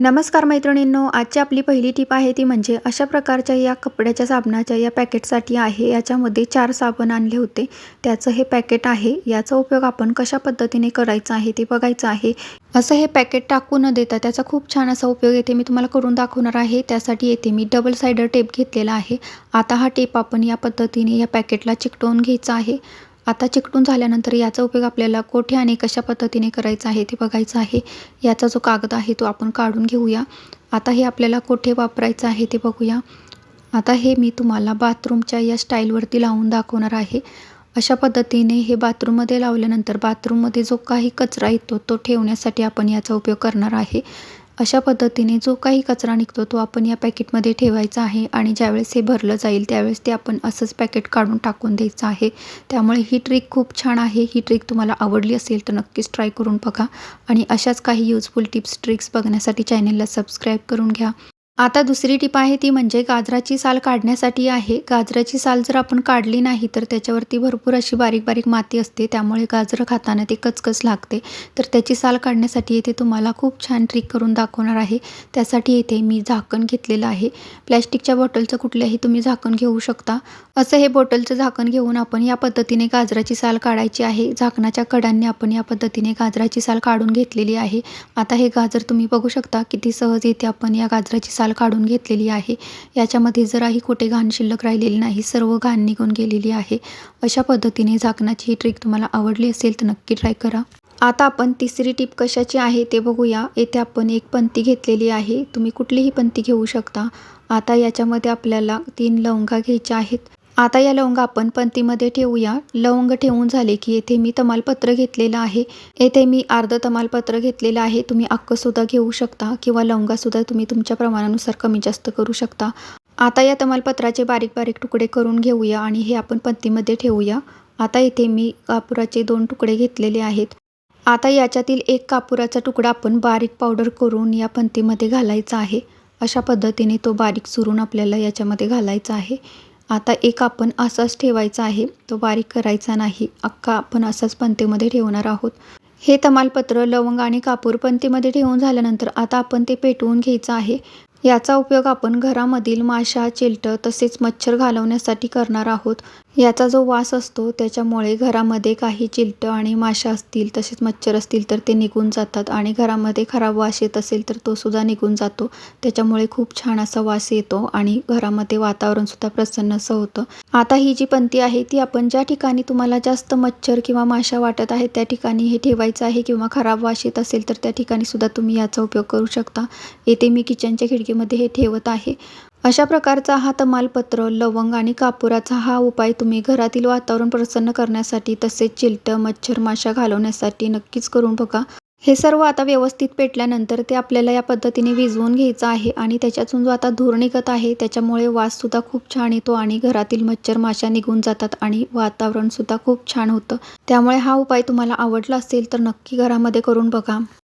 नमस्कार मैत्रिणींनो आजची आपली पहिली टीप आहे ती म्हणजे अशा प्रकारच्या या कपड्याच्या साबणाच्या या पॅकेटसाठी आहे. याच्यामध्ये चार साबण आणले होते. त्याचं हे पॅकेट आहे. याचा उपयोग आपण कशा पद्धतीने करायचा आहे ते बघायचं आहे. असं हे पॅकेट टाकू न देता त्याचा खूप छान असा उपयोग येते मी तुम्हाला करून दाखवणार आहे. त्यासाठी येते मी डबल सायडर टेप घेतलेला आहे. आता हा टेप आपण या पद्धतीने या पॅकेटला चिकटवून घ्यायचा आहे. आता चिकटून झाल्यानंतर याचा उपयोग आपल्याला कोठे आणि कशा पद्धतीने करायचा आहे ते बघायचं आहे. याचा जो कागद आहे तो आपण काढून घेऊया. आता हे आपल्याला कोठे वापरायचं आहे ते बघूया. आता हे मी तुम्हाला बाथरूमच्या या स्टाईलवरती लावून दाखवणार आहे. अशा पद्धतीने हे बाथरूममध्ये लावल्यानंतर बाथरूममध्ये जो काही कचरा येतो तो ठेवण्यासाठी आपण याचा उपयोग करणार आहे. अशा पद्धतीने जो काही कचरा निघतो तो आपण या पॅकेटमध्ये ठेवायचा आहे आणि ज्यावेळेस हे भरलं जाईल त्यावेळेस ते आपण असंच पॅकेट काढून टाकून द्यायचं आहे. त्यामुळे ही ट्रिक खूप छान आहे. ही ट्रिक तुम्हाला आवडली असेल तर नक्कीच ट्राय करून बघा. आणि अशाच काही युजफुल टिप्स ट्रिक्स बघण्यासाठी चॅनलला सबस्क्राईब करून घ्या. आता दुसरी टीप आहे ती म्हणजे गाजराची साल काढण्यासाठी आहे. गाजराची साल जर आपण काढली नाही तर त्याच्यावरती भरपूर अशी बारीक बारीक माती असते. त्यामुळे गाजरं खाताना ते कचकच लागते. तर त्याची साल काढण्यासाठी येथे तुम्हाला खूप छान ट्रिक करून दाखवणार आहे. त्यासाठी येथे मी झाकण घेतलेलं आहे. प्लॅस्टिकच्या बॉटलचं कुठल्याही तुम्ही झाकण घेऊ शकता. असं हे बॉटलचं झाकण घेऊन आपण या पद्धतीने गाजराची साल काढायची आहे. झाकणाच्या कडांनी आपण या पद्धतीने गाजराची साल काढून घेतलेली आहे. आता हे गाजर तुम्ही बघू शकता किती सहज येते आपण या गाजराची साल काढून घेतलेली आहे. याच्यामध्ये जराही कुठे घाण शिल्लक राहिलेली नाही. सर्व घाण निघून गेलेली आहे. अशा पद्धतीने झाकणाची ही ट्रिक तुम्हाला आवडली असेल तर नक्की ट्राय करा. आता आपण तिसरी टीप कशाची आहे ते बघूया. येथे आपण एक पंती घेतलेली आहे. तुम्ही कुठलीही पंती घेऊ शकता. आता याच्यामध्ये आपल्याला तीन लवंगा घ्यायच्या आहेत. आता या लवंगा आपण पंतीमध्ये ठेवूया. लवंग ठेवून झाले की येथे मी तमालपत्र घेतलेलं आहे. येथे मी अर्ध तमालपत्र घेतलेलं आहे. तुम्ही अक्कसुद्धा घेऊ शकता किंवा लवंगासुद्धा तुम्ही तुमच्या प्रमाणानुसार कमी जास्त करू शकता. आता या तमालपत्राचे बारीक बारीक तुकडे करून घेऊया आणि हे आपण पंतीमध्ये ठेवूया. आता येथे मी कापुराचे दोन तुकडे घेतलेले आहेत. आता याच्यातील एक कापुराचा तुकडा आपण बारीक पावडर करून या पंतीमध्ये घालायचा आहे. अशा पद्धतीने तो बारीक चुरून आपल्याला याच्यामध्ये घालायचा आहे. आता एक आपण असाच ठेवायचा आहे तो बारीक करायचा नाही. अख्खा आपण असाच पंथेमध्ये ठेवणार आहोत. हे तमालपत्र लवंग आणि कापूर पंतीमध्ये ठेवून झाल्यानंतर आता आपण ते पेटवून घ्यायचं आहे. याचा उपयोग आपण घरामधील माशा चिलटं तसेच मच्छर घालवण्यासाठी करणार आहोत. याचा जो वास असतो त्याच्यामुळे घरामध्ये काही चिलटं आणि माशा असतील तसेच मच्छर असतील तर ते निघून जातात आणि घरामध्ये खराब वास येत असेल तर तो सुद्धा निघून जातो. त्याच्यामुळे खूप छान असा वास येतो आणि घरामध्ये वातावरणसुद्धा प्रसन्न असं होतं. आता ही जी पंती आहे ती आपण ज्या ठिकाणी तुम्हाला जास्त मच्छर किंवा माशा वाटत आहेत त्या ठिकाणी हे ठेवायचं आहे किंवा खराब वास येत असेल तर त्या ठिकाणीसुद्धा तुम्ही याचा उपयोग करू शकता. येथे मी किचनच्या खिडकी खिडकीमध्ये हे ठेवत आहे. अशा प्रकारचा हा तमालपत्र लवंग आणि कापुराचा हा उपाय तुम्ही घरातील वातावरण प्रसन्न करण्यासाठी तसेच चिलटं मच्छर माशा घालवण्यासाठी नक्कीच करून बघा. हे सर्व आता व्यवस्थित पेटल्यानंतर ते आपल्याला या पद्धतीने विझवून घ्यायचं आहे आणि त्याच्यातून जो आता धूर निघत आहे त्याच्यामुळे वाससुद्धा खूप छान येतो आणि घरातील मच्छर माशा निघून जातात आणि वातावरणसुद्धा खूप छान होतं. त्यामुळे हा उपाय तुम्हाला आवडला असेल तर नक्की घरामध्ये करून बघा.